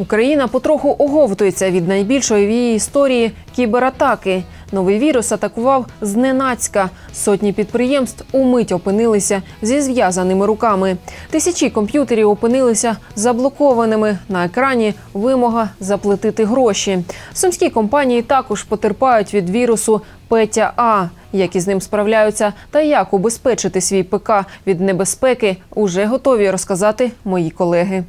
Україна потроху оговтується від найбільшої в її історії кібератаки. Новий вірус атакував зненацька. Сотні підприємств умить опинилися зі зв'язаними руками. Тисячі комп'ютерів опинилися заблокованими. На екрані вимога заплатити гроші. Сумські компанії також потерпають від вірусу Петя А. Як із ним справляються та як убезпечити свій ПК від небезпеки, уже готові розказати мої колеги.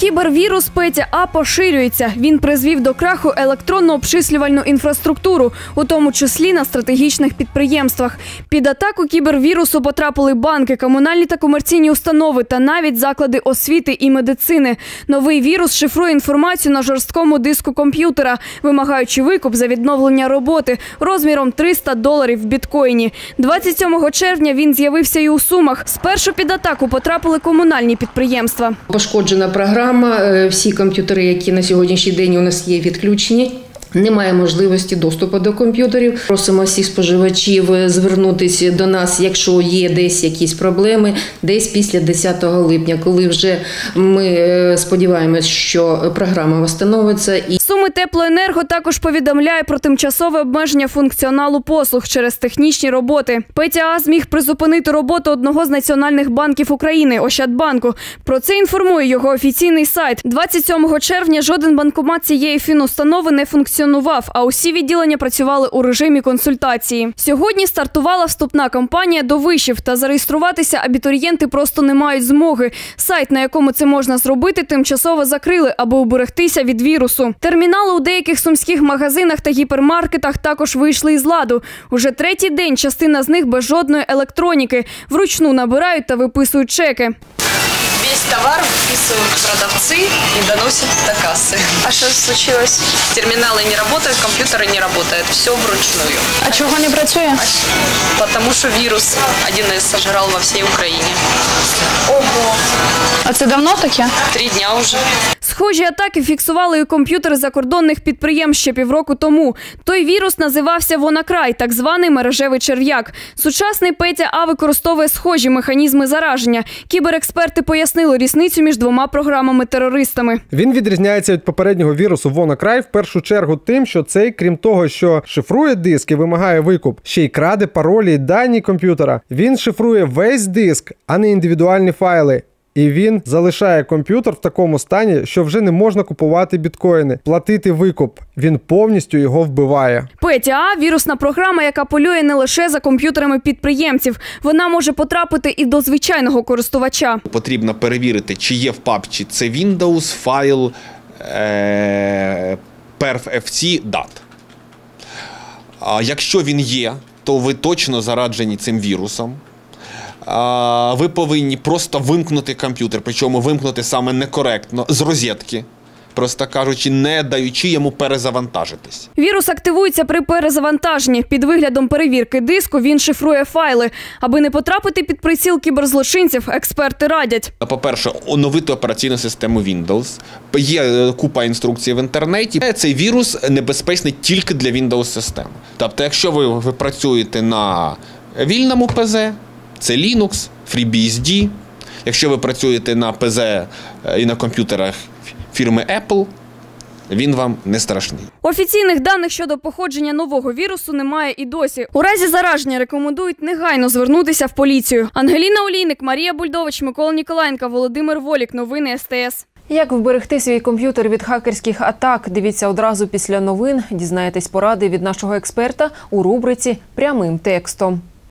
Кібервірус Петя А поширюється. Він призвів до краху електронну обчислювальну інфраструктуру, у тому числі на стратегічних підприємствах. Під атаку кібервірусу потрапили банки, комунальні та комерційні установи та навіть заклади освіти і медицини. Новий вірус шифрує інформацію на жорсткому диску комп'ютера, вимагаючи викуп за відновлення роботи розміром 300 доларів в біткоїні. 27 червня він з'явився і у Сумах. Спершу під атаку потрапили комунальні підприємства. Пошкоджена програма. Е, Всі комп'ютери, які на сьогоднішній день у нас є відключені. Немає можливості доступу до комп'ютерів. Просимо всіх споживачів е, звернутися до нас, якщо є десь якісь проблеми, десь після 10 липня, коли вже ми е, сподіваємось, що програма встановиться і Суми теплоенерго також повідомляє про тимчасове обмеження функціоналу послуг через технічні роботи. Петя зміг призупинити роботу одного з національних банків України Ощадбанку. Про це інформує його офіційний сайт. 27 червня жоден банкомат цієї фінустанови не функціонував, а усі відділення працювали у режимі консультації. Сьогодні стартувала вступна кампанія до вишів, та зареєструватися абітурієнти просто не мають змоги. Сайт, на якому це можна зробити, тимчасово закрили, аби уберегтися від вірусу. Термінали у деяких сумських магазинах та гіпермаркетах також вийшли із ладу. Уже третій день частина з них без жодної електроніки. Вручну набирають та виписують чеки. Весь товар выписывают продавцы и доносят до кассы. А що случилось? Терминалы не работают, компьютеры не работают. Все вручную. А чого не працює? Потому что вирус 1С сожрал во всей Украине. А це давно таке? Три дня уже. Схожі атаки фіксували і комп'ютери закордонних підприємств ще півроку тому. Той вірус називався Вонакрай, так званий мережевий черв'як. Сучасний Петя А використовує схожі механізми зараження. Кіберексперти пояснили різницю між двома програмами-терористами. Він відрізняється від попереднього вірусу WannaCry в першу чергу тим, що цей, крім того, що шифрує диск і вимагає викуп, ще й краде паролі і дані комп'ютера. Він шифрує весь диск, а не індивідуальні файли. І він залишає комп'ютер в такому стані, що вже не можна купувати біткоїни, платити викуп. Він повністю його вбиває. Петя А вірусна програма, яка полює не лише за комп'ютерами підприємців. Вона може потрапити і до звичайного користувача. Потрібно перевірити, чи є в папці це Windows файл е, perfFC dat. А якщо він є, то ви точно зараджені цим вірусом. Ви повинні просто вимкнути комп'ютер, причому вимкнути саме некоректно з розетки, просто кажучи, не даючи йому перезавантажитись. Вірус активується при перезавантаженні. Під виглядом перевірки диску він шифрує файли. Аби не потрапити під приціл кіберзлочинців, експерти радять. По-перше, оновити операційну систему Windows. Є е, купа інструкцій в інтернеті. Е, Цей вірус небезпечний тільки для Windows систем. Тобто, якщо ви, ви працюєте на вільному ПЗ, це Linux, FreeBSD. Якщо ви працюєте на ПЗ е, і на комп'ютерах фірми Apple, він вам не страшний. Офіційних даних щодо походження нового вірусу немає і досі. У разі зараження рекомендують негайно звернутися в поліцію. Ангеліна Олійник, Марія Бульдович, Микола Ніколаєнко, Володимир Волік. Новини СТС. Як вберегти свій комп'ютер від хакерських атак? Дивіться одразу після новин. Дізнаєтесь поради від нашого експерта у рубриці прямим текстом.